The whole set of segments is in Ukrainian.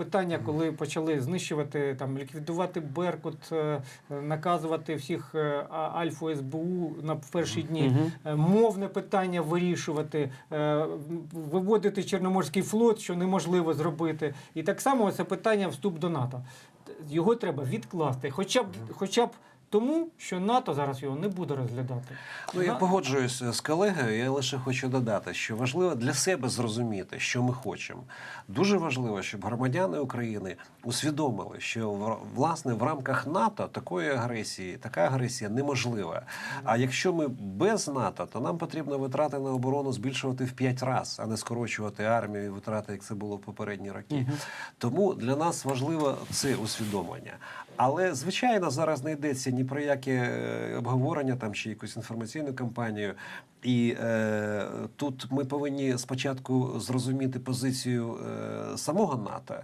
питання, коли почали знищувати там, ліквідувати Беркут, е, наказувати всіх е, Альфу СБУ на перші дні, е, мовне питання вирішувати, виводити Чорноморський флот, що неможливо зробити. І так само це питання вступ до НАТО. Його треба відкласти, хоча б, хоча б тому, що НАТО зараз його не буде розглядати. Ну, я На- погоджуюсь з колегою. Я лише хочу додати, що важливо для себе зрозуміти, що ми хочемо. Дуже важливо, щоб громадяни України усвідомили, що в- власне в рамках НАТО такої агресії, така агресія неможлива. А якщо ми без НАТО, то нам потрібно витрати на оборону збільшувати в 5 разів, а не скорочувати армію і витрати, як це було в попередні роки. Тому для нас важливо це усвідомлення. Але звичайно зараз не йдеться ні про яке е, обговорення там чи якусь інформаційну кампанію. І е, тут ми повинні спочатку зрозуміти позицію е, самого НАТО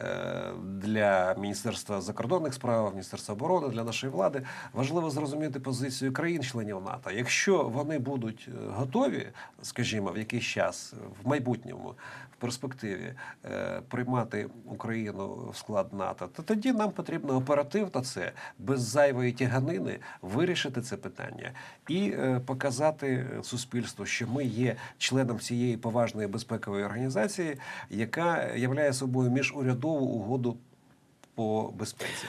е, для Міністерства закордонних справ, Міністерства оборони, для нашої влади. Важливо зрозуміти позицію країн-членів НАТО. Якщо вони будуть е, готові, скажімо, в якийсь час в майбутньому, в перспективі е, приймати Україну в склад НАТО, то тоді нам потрібно оперативно це без зайвої тяганини вирішити це питання і е, показати суспільству, що ми є членом цієї поважної безпекової організації, яка являє собою міжурядову угоду по безпеці.